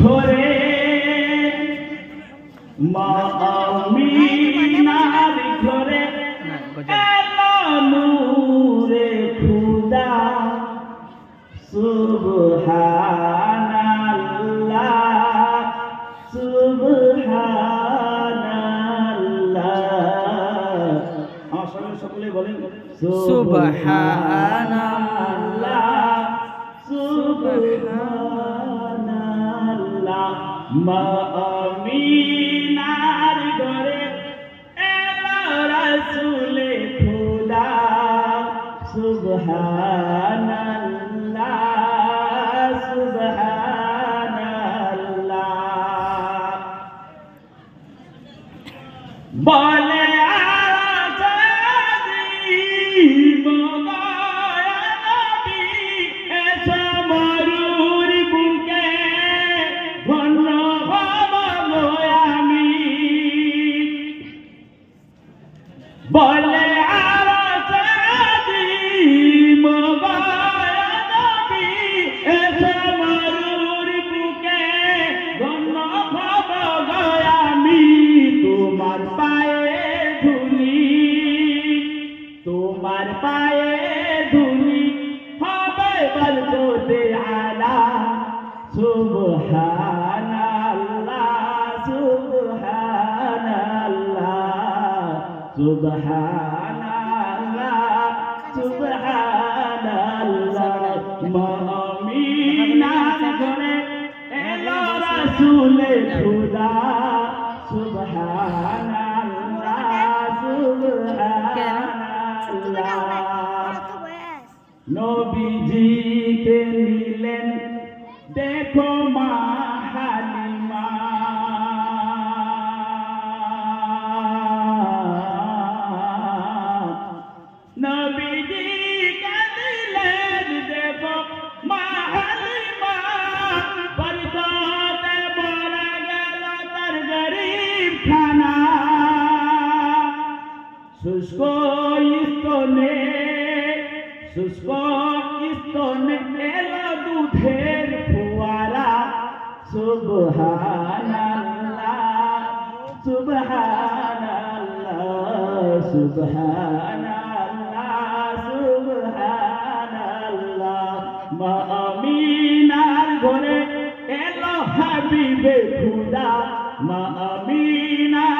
ঘরে মা আমিনার ঘরে এলো নূরে খুদা। সুবহানাল্লাহ সুবহানাল্লাহ। আমার সঙ্গে সকলে বলেন, সুবহানাল্লাহ সুবহানাল্লাহ। মা আমিনার ঘরে এলো রাসূলে খোদা সুবহানাল্লাহ সুবহানাল্লাহ। বলে বলে তোমার পায়ে ধুলি হবে বলতে আলা সুবহানাল্লাহ সুবহানাল্লাহ সুবহানাল্লাহ মুমিনার ঘরে এলো রাসূলে খুদা সুবহানাল্লাহ সুবহানাল্লাহ শুষ্ক স্তনে শুষ্ক স্তনে এলো দুধের ফোয়ারা। সুবহানাল্লাহ সুবহানাল্লাহ সুবহানাল্লাহ সুবহানাল্লাহ। মা আমিনার ঘরে এলো হাবিবে খুদা মা এলো